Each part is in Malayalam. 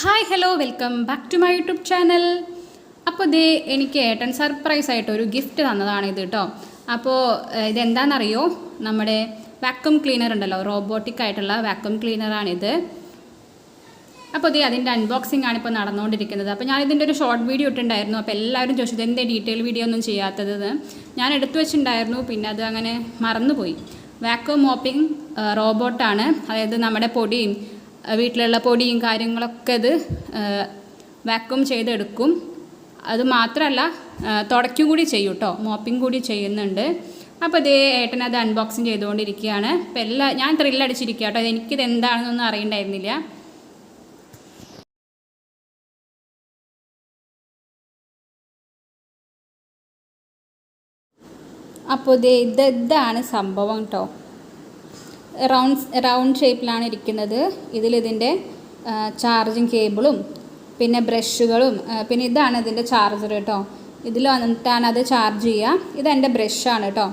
Welcome back to my YouTube channel അപ്പോൾ ദേ എനിക്ക് ഏട്ടൻ സർപ്രൈസ് ആയിട്ട് ഒരു ഗിഫ്റ്റ് തന്നതാണ് ഇത് കേട്ടോ അപ്പോൾ ഇതെന്താണെന്നറിയോ നമ്മുടെ വാക്വം ക്ലീനർ ഉണ്ടല്ലോ റോബോട്ടിക് ആയിട്ടുള്ള വാക്വം ക്ലീനറാണിത് അപ്പോൾ ഇതേ അതിന്റെ അൺബോക്സിംഗ് ആണ് ഇപ്പോൾ നടന്നുകൊണ്ടിരിക്കുന്നത് അപ്പോൾ ഞാൻ ഇതിന്റെ ഒരു ഷോർട്ട് വീഡിയോ ഇട്ടിട്ടുണ്ടായിരുന്നു അപ്പോൾ എല്ലാവരും ചോദിച്ചത് എന്തേ ഡീറ്റെയിൽ വീഡിയോ ഒന്നും ചെയ്യാത്തത് ഞാൻ എടുത്തു വെച്ചിട്ടുണ്ടായിരുന്നു പിന്നെ അത് അങ്ങനെ മറന്നുപോയി. വാക്വം മോപ്പിംഗ് റോബോട്ടാണ് അതായത് നമ്മുടെ പൊടിയും വീട്ടിലുള്ള പൊടിയും കാര്യങ്ങളൊക്കെ ഇത് വാക്വം ചെയ്തെടുക്കും. അത് മാത്രമല്ല തുടയ്ക്കും കൂടി ചെയ്യും കേട്ടോ മോപ്പിംഗ് കൂടി ചെയ്യുന്നുണ്ട്. അപ്പോൾ ഇതേ ഏട്ടൻ അത് അൺബോക്സിങ് ചെയ്തുകൊണ്ടിരിക്കുകയാണ്. അപ്പോൾ എല്ലാ ഞാൻ ത്രില്ലടിച്ചിരിക്കുക കേട്ടോ എനിക്കിത് എന്താണെന്നൊന്നും അറിയണ്ടായിരുന്നില്ല. അപ്പോൾ ഇത് ഇത് ഇതാണ് സംഭവം കേട്ടോ റൗണ്ട് റൗണ്ട് ഷേപ്പിലാണ് ഇരിക്കുന്നത്. ഇതിലിതിന്റെ ചാർജിങ് കേബിളും പിന്നെ ബ്രഷുകളും പിന്നെ ഇതാണ് ഇതിന്റെ ചാർജർ കേട്ടോ. ഇതിൽ വന്നിട്ടാണ് അത് ചാർജ് ചെയ്യുക. ഇതെന്റെ ബ്രഷാണ് കേട്ടോ.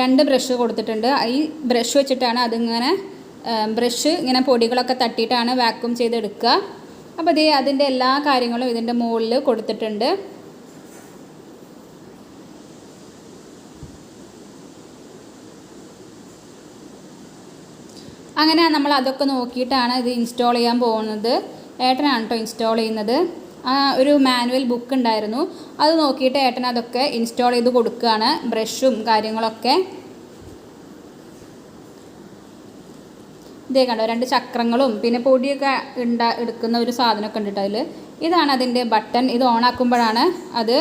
രണ്ട് ബ്രഷ് കൊടുത്തിട്ടുണ്ട്. ഈ ബ്രഷ് വെച്ചിട്ടാണ് അതിങ്ങനെ ബ്രഷ് ഇങ്ങനെ പൊടികളൊക്കെ തട്ടിയിട്ടാണ് വാക്യൂം ചെയ്തെടുക്കുക. അപ്പോൾ ഇത് അതിന്റെ എല്ലാ കാര്യങ്ങളും ഇതിന്റെ മുകളിൽ കൊടുത്തിട്ടുണ്ട്. അങ്ങനെ നമ്മൾ അതൊക്കെ നോക്കിയിട്ടാണ് ഇത് ഇൻസ്റ്റാൾ ചെയ്യാൻ പോകുന്നത്. ഏട്ടനാണ് കേട്ടോ ഇൻസ്റ്റാൾ ചെയ്യുന്നത്. ഒരു മാനുവൽ ബുക്ക് ഉണ്ടായിരുന്നു. അത് നോക്കിയിട്ട് ഏട്ടൻ അതൊക്കെ ഇൻസ്റ്റാൾ ചെയ്ത് കൊടുക്കുകയാണ്. ബ്രഷും കാര്യങ്ങളൊക്കെ. ഇതേ കണ്ടോ രണ്ട് ചക്രങ്ങളും പിന്നെ പൊടിയൊക്കെ ഉണ്ടാ എടുക്കുന്ന ഒരു സാധനമൊക്കെ ഉണ്ട് കേട്ടോ അതിൽ ഇതാണ് അതിന്റെ ബട്ടൺ ഇത് ഓൺ ആക്കുമ്പോഴാണ് അത്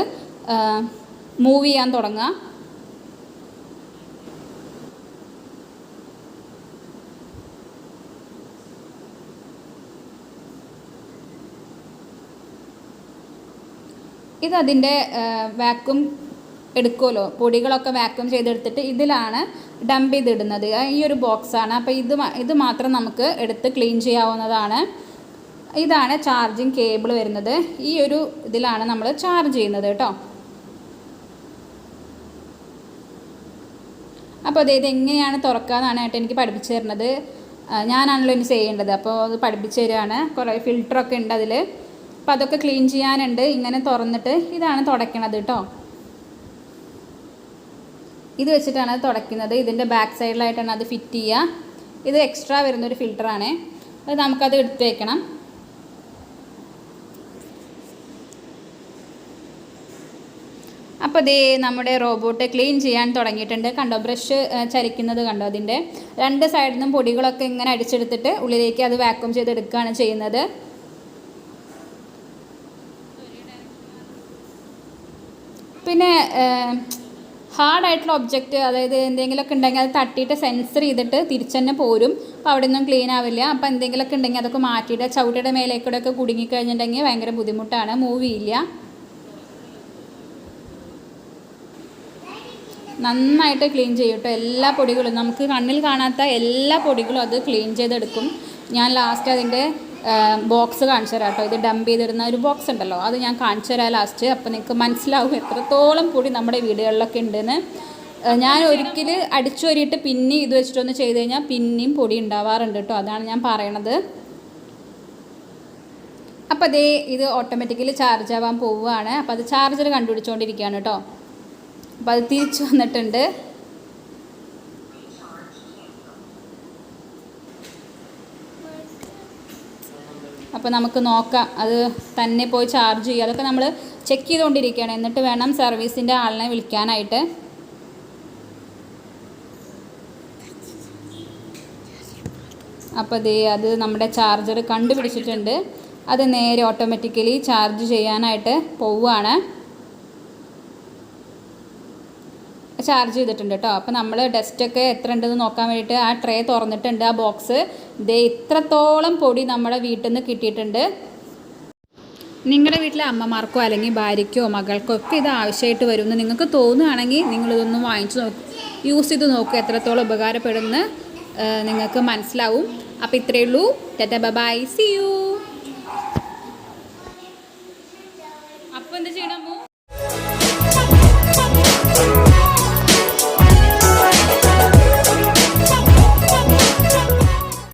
മൂവ് ചെയ്യാൻ തുടങ്ങുക. ഇത് വാക്വം എടുക്കുമല്ലോ? പൊടികളൊക്കെ വാക്വം ചെയ്തെടുത്തിട്ട് ഇതിലാണ് ഡംപ് ചെയ്തിടുന്നത്. ഈ ഒരു ബോക്സാണ്. അപ്പോൾ ഇത് ഇത് മാത്രം നമുക്ക് എടുത്ത് ക്ലീൻ ചെയ്യാവുന്നതാണ്. ഇതാണ് ചാർജിങ് കേബിൾ വരുന്നത്. ഈ ഒരു ഇതിലാണ് നമ്മൾ ചാർജ് ചെയ്യുന്നത് കേട്ടോ. അപ്പോൾ അതായത് എങ്ങനെയാണ് തുറക്കാന്നാണ് ഏട്ടൻ എനിക്ക് പഠിപ്പിച്ചു തരുന്നത്. ഞാനാണല്ലോ ഇനി ചെയ്യേണ്ടത്. അപ്പോൾ അത് പഠിപ്പിച്ചു തരികയാണ് കുറേ ഫിൽറ്ററൊക്കെ ഉണ്ട് അതിൽ അപ്പോൾ അതൊക്കെ ക്ലീൻ ചെയ്യാനുണ്ട്. ഇങ്ങനെ തുറന്നിട്ട് ഇതാണ് തുടയ്ക്കണത് കേട്ടോ ഇത് വെച്ചിട്ടാണ് അത് തുടയ്ക്കുന്നത് ഇതിന്റെ ബാക്ക് സൈഡിലായിട്ടാണ് അത് ഫിറ്റ് ചെയ്യുക ഇത് എക്സ്ട്രാ വരുന്നൊരു ഫിൽറ്ററാണ് അത് നമുക്കത് എടുത്തു വയ്ക്കണം അപ്പോൾ ദേ നമ്മുടെ റോബോട്ട് ക്ലീൻ ചെയ്യാൻ തുടങ്ങിയിട്ടുണ്ട്. കണ്ടോ ബ്രഷ് ചരിക്കുന്നത് കണ്ടോ അതിന്റെ രണ്ട് സൈഡിൽ നിന്നും പൊടികളൊക്കെ ഇങ്ങനെ അടിച്ചെടുത്തിട്ട് ഉള്ളിലേക്ക് അത് വാക്വം ചെയ്തെടുക്കുകയാണ് ചെയ്യുന്നത്. പിന്നെ ഹാർഡായിട്ടുള്ള ഒബ്ജക്റ്റ് അതായത് എന്തെങ്കിലുമൊക്കെ ഉണ്ടെങ്കിൽ അത് തട്ടിയിട്ട് സെൻസർ ചെയ്തിട്ട് തിരിച്ചു തന്നെ പോരും. അപ്പോൾ അവിടെ ഒന്നും ക്ലീൻ ആവില്ല. അപ്പോൾ എന്തെങ്കിലുമൊക്കെ ഉണ്ടെങ്കിൽ അതൊക്കെ മാറ്റിയിട്ട് ചവിട്ടിയുടെ മേലേക്കൂടെ ഒക്കെ കുടുങ്ങിക്കഴിഞ്ഞിട്ടുണ്ടെങ്കിൽ ഭയങ്കര ബുദ്ധിമുട്ടാണ്. മൂവ് ചെയ്യില്ല. നന്നായിട്ട് ക്ലീൻ ചെയ്യും കേട്ടോ എല്ലാ പൊടികളും. നമുക്ക് കണ്ണിൽ കാണാത്ത എല്ലാ പൊടികളും അത് ക്ലീൻ ചെയ്തെടുക്കും. ഞാൻ ലാസ്റ്റ് അതിന്റെ ബോക്സ് കാണിച്ചു തരാം കേട്ടോ. ഇത് ഡംപ് ചെയ്തിരുന്ന ഒരു ബോക്സ് ഉണ്ടല്ലോ. അത് ഞാൻ കാണിച്ചു തരാം ലാസ്റ്റ് അപ്പോൾ നിങ്ങൾക്ക് മനസ്സിലാവും എത്രത്തോളം കൂടി നമ്മുടെ വീടുകളിലൊക്കെ ഉണ്ടെന്ന്. ഞാൻ ഒരിക്കൽ അടിച്ചു വരിയിട്ട് പിന്നെ ഇത് വെച്ചിട്ടൊന്ന് ചെയ്ത് കഴിഞ്ഞാൽ പിന്നെയും പൊടി ഉണ്ടാവാറുണ്ട് കേട്ടോ. അതാണ് ഞാൻ പറയണത്. അപ്പോൾ അതേ ഇത് ഓട്ടോമാറ്റിക്കലി ചാർജ് ആവാൻ പോവുകയാണ്. അപ്പോൾ അത് ചാർജർ കണ്ടുപിടിച്ചുകൊണ്ടിരിക്കുകയാണ് കേട്ടോ. അപ്പോൾ അത് തിരിച്ചു വന്നിട്ടുണ്ട്. അപ്പോൾ നമുക്ക് നോക്കാം. അത് തന്നെ പോയി ചാർജ് ചെയ്യുക. അതൊക്കെ നമ്മൾ ചെക്ക് ചെയ്തുകൊണ്ടിരിക്കുകയാണ്. എന്നിട്ട് വേണം സർവീസിന്റെ ആളിനെ വിളിക്കാനായിട്ട്. അപ്പോൾ ദേ അത് നമ്മുടെ ചാർജർ കണ്ടുപിടിച്ചിട്ടുണ്ട്. അത് നേരെ ഓട്ടോമാറ്റിക്കലി ചാർജ് ചെയ്യാനായിട്ട് പോവുകയാണ്. ചാർജ് ചെയ്തിട്ടുണ്ട് കേട്ടോ. അപ്പോൾ നമ്മൾ ഡസ്റ്റൊക്കെ എത്ര ഉണ്ടെന്ന് നോക്കാൻ വേണ്ടിയിട്ട് ആ ട്രേ തുറന്നിട്ടുണ്ട് ആ ബോക്സ് ദേ ഇത്രത്തോളം പൊടി നമ്മുടെ വീട്ടിൽ നിന്ന് കിട്ടിയിട്ടുണ്ട്. നിങ്ങളുടെ വീട്ടിലെ അമ്മമാർക്കോ അല്ലെങ്കിൽ ഭാര്യയ്ക്കോ മകൾക്കോ ഒക്കെ ഇത് ആവശ്യമായിട്ട് വരുമെന്ന് നിങ്ങൾക്ക് തോന്നുകയാണെങ്കിൽ നിങ്ങളിതൊന്ന് വാങ്ങിച്ചു നോക്ക് യൂസ് ചെയ്ത് നോക്കുക എത്രത്തോളം ഉപകാരപ്പെടുമെന്ന് നിങ്ങൾക്ക് മനസ്സിലാവും. അപ്പം ഇത്രയേ ഉള്ളൂ. Tata bye see you. അപ്പോൾ എന്ത് ചെയ്യണം